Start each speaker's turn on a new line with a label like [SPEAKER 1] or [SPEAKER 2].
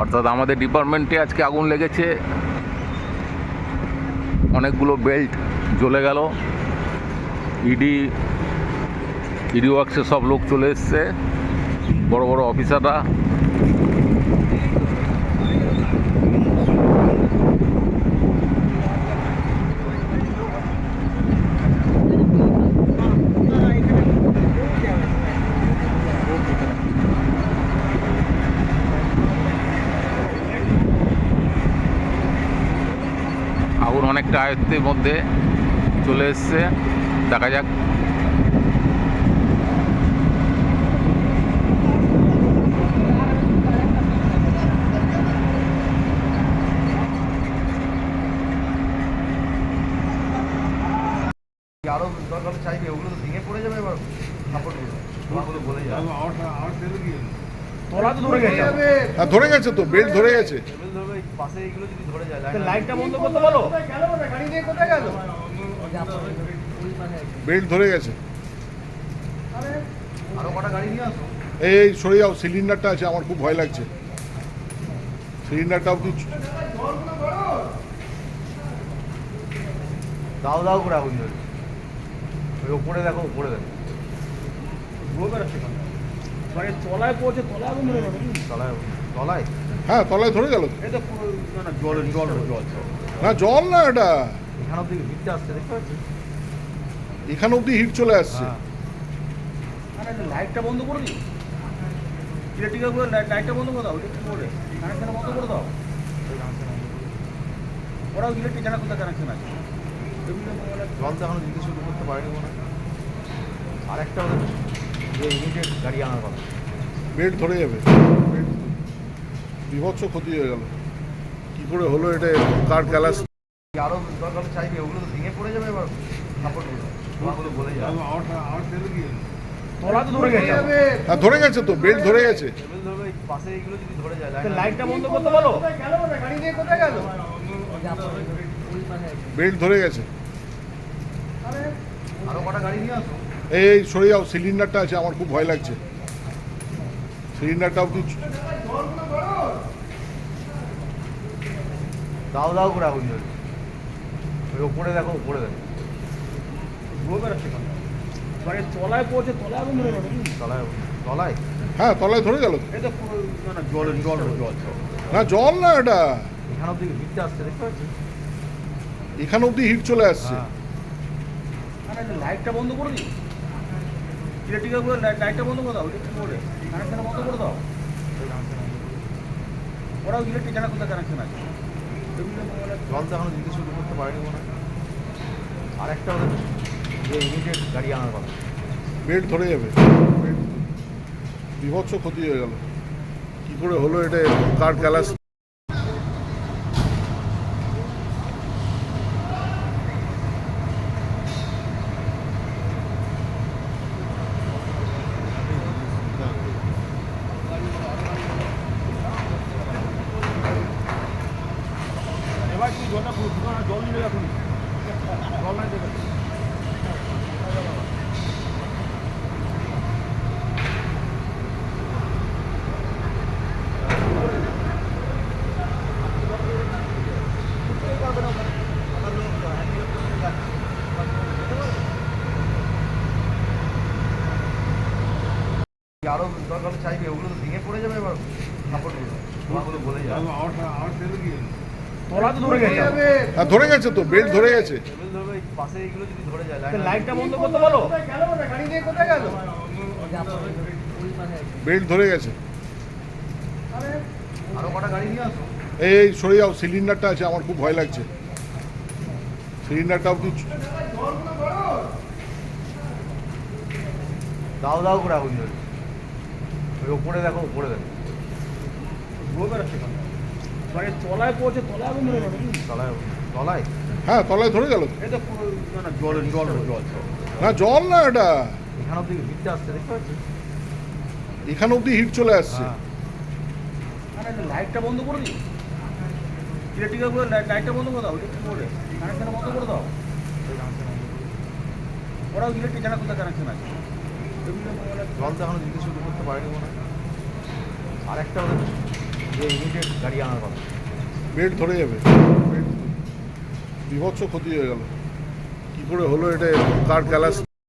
[SPEAKER 1] অর্থাৎ আমাদের ডিপার্টমেন্টে আজকে আগুন লেগেছে। অনেকগুলো বেল্ট জ্বলে গেল। ইডি ইডি ওয়ার্কসে সব লোক চলে এসছে। বড় বড় অফিসাররা আগুন অনেকটা আয়ত্তের মধ্যে চলে এসছে। দেখা যাক।
[SPEAKER 2] আরও দরকার চাইবে ওগুলো তো ভেঙে পড়ে যাবে এবার। বলে যাবে।
[SPEAKER 3] তো ধরে গেছে।
[SPEAKER 4] ধরে গেছে তো বেল্ট ধরে গেছে।
[SPEAKER 2] পাশে এইগুলো যদি ধরে যায়
[SPEAKER 3] লাইটটা বন্ধ করতে বলো।
[SPEAKER 2] গাড়ি নিয়ে কোথায় গেল
[SPEAKER 4] বেল্ট ধরে গেছে।
[SPEAKER 2] আরও কটা গাড়ি নিয়ে আসো।
[SPEAKER 4] এই সরে যাও সিলিন্ডারটা আছে আমার খুব ভয় লাগছে। সিলিন্ডারটা অব্দি
[SPEAKER 2] দাও দাও করে আগুন ওপরে দেখো উপরে দেখো?
[SPEAKER 3] মানে তলায় পৌঁছে তলায় আগুন ধরে গেল।
[SPEAKER 2] তলায় তলায়?
[SPEAKER 4] হ্যাঁ তলায় ধরে গেল
[SPEAKER 3] পুরো না জল জল জল
[SPEAKER 4] না জল না এটা?
[SPEAKER 2] এখান অব্দি হিটটা আসছে দেখতে পাচ্ছিস
[SPEAKER 4] এখানে অব্দি হিট চলে আসছে।
[SPEAKER 2] হ্যাঁ।
[SPEAKER 3] মানে লাইটটা বন্ধ করে দিই ইলেকট্রিক্যাল করে লাইটটা বন্ধ করে দাও ইলেকট্রিক করে কানেকশন বন্ধ করে দাও। ওরাও ইলেকট্রিক জানা কোথায় কানেকশন আছে।
[SPEAKER 2] জল তো এখনও দিতে শুরু করতে পারেনি মনে হয়। আর একটা যে ইমিডিয়েট গাড়ি আনার কথা
[SPEAKER 4] বেল্ট ধরে যাবে বেল্ট বিভৎস ক্ষতি হয়ে গেল কি করে হলো এটা কার গ্যালাস
[SPEAKER 2] আরও দরকার চাইবে ওগুলো তো ভেঙে পড়ে যাবে এবার সাপোর্টগুলো ওগুলো বলে যাবে
[SPEAKER 3] তোলা তো ধরে গেছে
[SPEAKER 4] হ্যাঁ ধরে গেছে তো বেল্ট ধরে গেছে
[SPEAKER 2] পাশে যদি ধরে যায়
[SPEAKER 3] লাইটটা বন্ধ করতে বলো
[SPEAKER 2] গাড়ি নিয়ে কোথায় গেল
[SPEAKER 4] বেল্ট ধরে গেছে
[SPEAKER 2] আরও কটা গাড়ি নিয়ে আসো
[SPEAKER 4] এই সরে যাও সিলিন্ডারটা আছে আমার খুব ভয় লাগছে। সিলিন্ডারটা অব্দি
[SPEAKER 2] দাও দাও করে আগুন জ্বলছে ওই ওপরে দেখো ওপরে দেখো।
[SPEAKER 3] মানে তলায় পৌঁছে তলায় আগুন ধরে
[SPEAKER 2] তলায় তলায়?
[SPEAKER 4] হ্যাঁ তলায় ধরে গেল।
[SPEAKER 3] জল জল জল
[SPEAKER 4] না জল না এটা।
[SPEAKER 2] এখান অব্দি হিটটা আসছে দেখতে
[SPEAKER 4] এখানে অব্দি হিট চলে আসছে।
[SPEAKER 2] হ্যাঁ।
[SPEAKER 3] লাইটটা বন্ধ করে দিই ইলেকট্রিক্যাল করে লাইটটা বন্ধ করে দাও ইলেকট্রিক করে কানেকশন বন্ধ করে দাও। ওরাও ইলেকট্রিক জানা কোথায় কানেকশন আছে।
[SPEAKER 2] জল তো এখনও দিতে শুরু করতে পারেনি মনে আর একটা ওদের যে ইমিডিয়েট গাড়ি আনার কথা।
[SPEAKER 4] বেল্ট ধরে যাবে। বিভৎস ক্ষতি হয়ে গেল। কি করে হলো এটা? কার গ্যালাস
[SPEAKER 3] এবার জলটা জল নিয়ে রাখুন। জল নাই দেবে
[SPEAKER 2] আরও দরকার চাইবে ওগুলো তো ভেঙে পড়ে যাবে এবার সাপোর্ট বলে যাবে।
[SPEAKER 3] তোলা তো ধরে গেছে
[SPEAKER 4] হ্যাঁ ধরে গেছে। তো বেল্ট ধরে গেছে
[SPEAKER 2] টেবিল ধরবে এই পাশে এইগুলো যদি ধরে যায়
[SPEAKER 3] তো
[SPEAKER 2] লাইন
[SPEAKER 3] লাইটটা বন্ধ করতে বলো।
[SPEAKER 2] গাড়ি নিয়ে কোথায় গেল
[SPEAKER 4] বেল্ট ধরে গেছে।
[SPEAKER 2] আরও কটা গাড়ি নিয়ে আসো।
[SPEAKER 4] এই সরে যাও সিলিন্ডারটা আছে আমার খুব ভয় লাগছে। সিলিন্ডারটা অব্দি
[SPEAKER 2] দাও দাও করে আগুন ওই ওপরে দেখো ওপরে দেখো?
[SPEAKER 3] মানে তলায় পৌঁছে তলায় আগুন ধরে গেল
[SPEAKER 2] তলায় তলায়?
[SPEAKER 4] হ্যাঁ তলায় ধরে গেল। তো।
[SPEAKER 3] এই তো পুরো না না জল জল জল
[SPEAKER 4] না জল না এটা।
[SPEAKER 2] এখান অব্দি হিটটা আসছে দেখতে পাচ্ছিস
[SPEAKER 4] এখানে অব্দি হিট চলে আসছে।
[SPEAKER 2] হ্যাঁ।
[SPEAKER 3] মানে লাইটটা বন্ধ করে দিই ইলেকট্রিক্যাল করে লাইটটা বন্ধ করে দাও ইলেকট্রিক করে কানেকশন বন্ধ করে দাও। ওরাও ইলেকট্রিক জানা কোথায় কানেকশন আছে?
[SPEAKER 2] জল তো এখনও দিতে শুরু করতে পারেনি মনে হয়। আর একটা ইমিডিয়েট গাড়ি আনার
[SPEAKER 4] ধরে যাবে। বিভৎস ক্ষতি হয়ে গেল। কী করে হলো এটা? কার ক্যালাস?